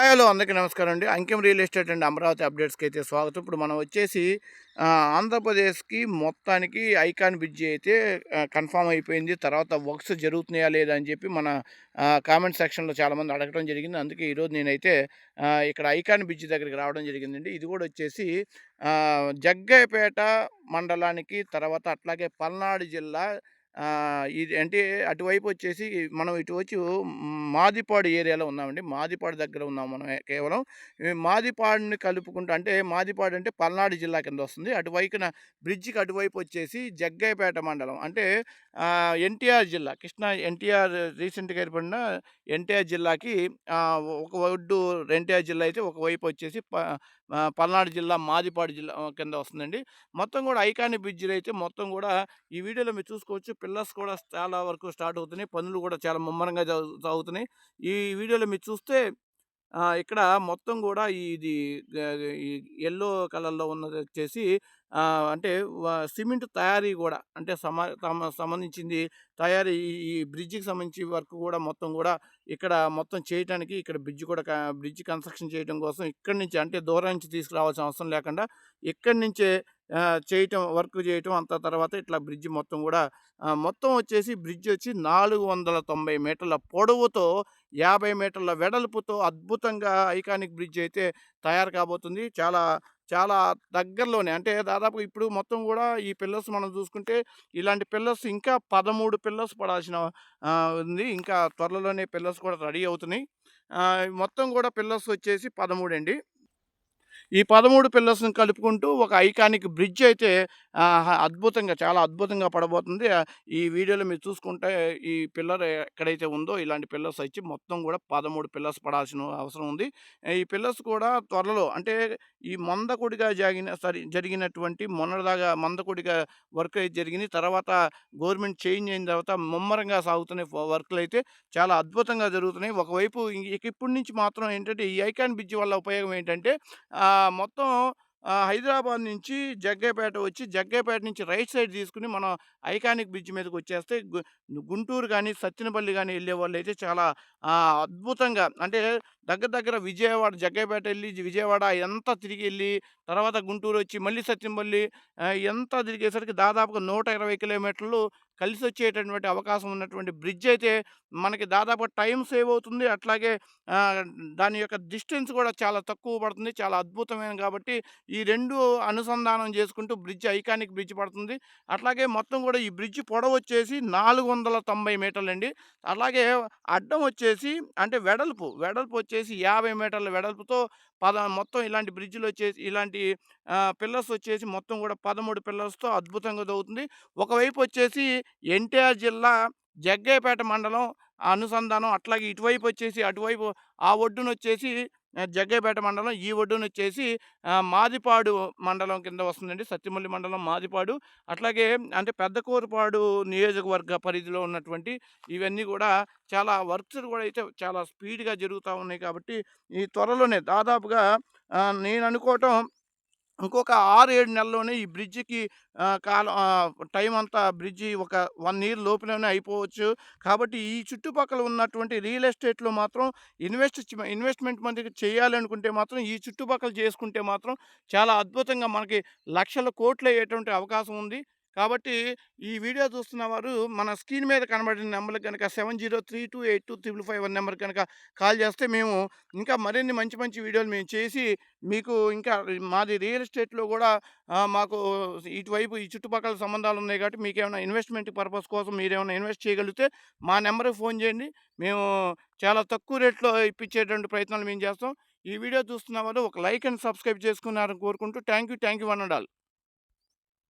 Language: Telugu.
హలో అందరికీ నమస్కారం అండి. Ankem real estate and Amaravati అప్డేట్స్కి అయితే స్వాగతం. ఇప్పుడు మనం వచ్చేసి ఆంధ్రప్రదేశ్కి మొత్తానికి ఐకాన్ బ్రిడ్జి అయితే కన్ఫామ్ అయిపోయింది. తర్వాత వర్క్స్ జరుగుతున్నాయా లేదా అని చెప్పి మన కామెంట్ సెక్షన్లో చాలామంది అడగడం జరిగింది. అందుకే ఈరోజు నేనైతే ఇక్కడ ఐకాన్ బ్రిడ్జి దగ్గరికి రావడం జరిగిందండి. ఇది కూడా వచ్చేసి జగ్గయ్యపేట మండలానికి తర్వాత అట్లాగే పల్నాడు జిల్లా ఇది అంటే అటువైపు వచ్చేసి మనం ఇటు వచ్చి మాదిపాడు ఏరియాలో ఉన్నామండి. మాదిపాడు దగ్గర ఉన్నాం మనం కేవలం. మాదిపాడుని కలుపుకుంటూ అంటే మాదిపాడు అంటే పల్నాడు జిల్లా కింద వస్తుంది. అటువైపున బ్రిడ్జికి అటువైపు వచ్చేసి జగ్గయ్యపేట మండలం. అంటే ఎన్టీఆర్ జిల్లా కృష్ణా ఎన్టీఆర్ రీసెంట్గా ఏర్పడిన ఎన్టీఆర్ జిల్లాకి ఒక ఒడ్డు ఎన్టీఆర్ జిల్లా అయితే ఒకవైపు వచ్చేసి ప పల్నాడు జిల్లా మాదిపాడు జిల్లా కింద వస్తుందండి. మొత్తం కూడా ఐకానిక్ బ్రిడ్జిలు అయితే మొత్తం కూడా ఈ వీడియోలో మీరు చూసుకోవచ్చు. పిల్లర్స్ కూడా చాలా వరకు స్టార్ట్ అవుతున్నాయి. పనులు కూడా చాలా ముమ్మరంగా జరుగు- ఈ వీడియోలో మీరు చూస్తే ఇక్కడ మొత్తం కూడా ఇది ఎల్లో కలర్లో ఉన్నది వచ్చేసి అంటే సిమెంట్ తయారీ కూడా అంటే సమా సంబంధించింది తయారీ ఈ బ్రిడ్జికి సంబంధించి వర్క్ కూడా మొత్తం కూడా ఇక్కడ మొత్తం చేయడానికి ఇక్కడ బ్రిడ్జ్ కూడా బ్రిడ్జ్ కన్స్ట్రక్షన్ చేయడం కోసం ఇక్కడి నుంచి అంటే దూరం నుంచి తీసుకురావాల్సిన అవసరం లేకుండా ఇక్కడి నుంచే చేయటం వర్క్ చేయటం అంత తర్వాత ఇట్లా బ్రిడ్జ్ మొత్తం కూడా మొత్తం వచ్చేసి బ్రిడ్జ్ వచ్చి నాలుగు వందల తొంభై మీటర్ల పొడవుతో యాభై మీటర్ల వెడల్పుతో అద్భుతంగా ఐకానిక్ బ్రిడ్జ్ అయితే తయారు కాబోతుంది. చాలా చాలా దగ్గరలోనే. అంటే దాదాపు ఇప్పుడు మొత్తం కూడా ఈ పిల్లర్స్ మనం చూసుకుంటే ఇలాంటి పిల్లర్స్ ఇంకా పదమూడు పిల్లర్స్ పడాల్సిన ఉంది. ఇంకా త్వరలోనే పిల్లర్స్ కూడా రెడీ అవుతున్నాయి. మొత్తం కూడా పిల్లర్స్ వచ్చేసి పదమూడు అండి ఈ పదమూడు పిల్లర్స్ని కలుపుకుంటూ ఒక ఐకానిక్ బ్రిడ్జ్ అయితే అద్భుతంగా చాలా అద్భుతంగా పడబోతుంది. ఈ వీడియోలో మీరు చూసుకుంటే ఈ పిల్లర్ ఎక్కడైతే ఉందో ఇలాంటి పిల్లర్స్ వచ్చి మొత్తం కూడా పదమూడు పిల్లర్స్ పడాల్సిన అవసరం ఉంది. ఈ పిల్లర్స్ కూడా త్వరలో అంటే ఈ మందకుడిగా జరిగిన సరి జరిగినటువంటి మొన్నటిదాకా మందకొడిగా వర్క్ అయితే జరిగింది. తర్వాత గవర్నమెంట్ చేంజ్ అయిన తర్వాత ముమ్మరంగా సాగుతున్న వర్క్లు అయితే చాలా అద్భుతంగా జరుగుతున్నాయి. ఒకవైపు ఇక ఇప్పటి నుంచి మాత్రం ఏంటంటే ఈ ఐకాన్ బ్రిడ్జ్ వల్ల ఉపయోగం ఏంటంటే మొత్తం హైదరాబాద్ నుంచి జగ్గేపేట వచ్చి జగ్గేపేట నుంచి రైట్ సైడ్ తీసుకుని మనం ఐకానిక్ బ్రిడ్జ్ మీదకి వచ్చేస్తే గుంటూరు కానీ సత్తినపల్లి కానీ వెళ్ళే వాళ్ళు అయితే చాలా అద్భుతంగా అంటే దగ్గర దగ్గర విజయవాడ జగ్గేపేట వెళ్ళి విజయవాడ ఎంత తిరిగి వెళ్ళి తర్వాత గుంటూరు వచ్చి మళ్ళీ సత్తినపల్లి ఎంత తిరిగేసరికి దాదాపుగా నూట ఇరవై కిలోమీటర్లు కలిసి వచ్చేటటువంటి అవకాశం ఉన్నటువంటి బ్రిడ్జ్ అయితే మనకి దాదాపు టైం సేవ్ అవుతుంది. అట్లాగే దాని యొక్క డిస్టెన్స్ కూడా చాలా తక్కువ పడుతుంది. చాలా అద్భుతమైన కాబట్టి ఈ రెండు అనుసంధానం చేసుకుంటూ బ్రిడ్జ్ ఐకానిక్ బ్రిడ్జ్ పడుతుంది. అట్లాగే మొత్తం కూడా ఈ బ్రిడ్జ్ పొడవు వచ్చేసి నాలుగు వందల తొంభై మీటర్లు అండి అలాగే అడ్డం వచ్చేసి అంటే వెడల్పు వెడల్పు వచ్చేసి యాభై మీటర్ల వెడల్పుతో పద మొత్తం ఇలాంటి బ్రిడ్జ్లు వచ్చేసి ఇలాంటి పిల్లర్స్ వచ్చేసి మొత్తం కూడా పదమూడు పిల్లర్స్తో అద్భుతంగా దొరుకుతుంది ఒకవైపు వచ్చేసి ఎన్టీఆర్ జిల్లా జగ్గయ్యపేట మండలం అనుసంధానం అట్లాగే ఇటువైపు వచ్చేసి అటువైపు ఆ ఒడ్డున వచ్చేసి జగ్గయ్యపేట మండలం ఈ ఒడ్డున వచ్చేసి మాదిపాడు మండలం కింద వస్తుందండి. సత్యమల్లి మండలం మాదిపాడు. అట్లాగే అంటే పెద్దకూరుపాడు నియోజకవర్గ పరిధిలో ఉన్నటువంటి ఇవన్నీ కూడా చాలా వర్క్స్ కూడా అయితే చాలా స్పీడ్గా జరుగుతూ ఉన్నాయి కాబట్టి ఈ త్వరలోనే దాదాపుగా నేను అనుకోవటం ఇంకొక ఆరు ఏడు నెలల్లోనే ఈ బ్రిడ్జికి కాలం టైం అంతా బ్రిడ్జి ఒక వన్ ఇయర్ లోపలనే అయిపోవచ్చు. కాబట్టి ఈ చుట్టుపక్కల ఉన్నటువంటి రియల్ ఎస్టేట్లో మాత్రం ఇన్వెస్ట్ ఇన్వెస్ట్మెంట్ మనకి చేయాలనుకుంటే మాత్రం ఈ చుట్టుపక్కల చేసుకుంటే మాత్రం చాలా అద్భుతంగా మనకి లక్షల కోట్లు అయ్యేటువంటి అవకాశం ఉంది. కాబట్టి ఈ వీడియో చూస్తున్న వారు మన స్క్రీన్ మీద కనబడిన నెంబర్కి కనుక seven zero three two eight two triple five one number కనుక కాల్ చేస్తే మేము ఇంకా మరిన్ని మంచి మంచి వీడియోలు మేము చేసి మీకు ఇంకా మాది రియల్ ఎస్టేట్లో కూడా మాకు ఇటువైపు ఈ చుట్టుపక్కల సంబంధాలు ఉన్నాయి కాబట్టి మీకు ఏమైనా ఇన్వెస్ట్మెంట్ పర్పస్ కోసం మీరు ఏమైనా ఇన్వెస్ట్ చేయగలిగితే మా నెంబర్కి ఫోన్ చేయండి. మేము చాలా తక్కువ రేట్లో ఇప్పించేటువంటి ప్రయత్నాలు మేము చేస్తాం. ఈ వీడియో చూస్తున్న వాళ్ళు ఒక లైక్ అండ్ సబ్స్క్రైబ్ చేసుకున్నారని కోరుకుంటూ thank you thank you one and all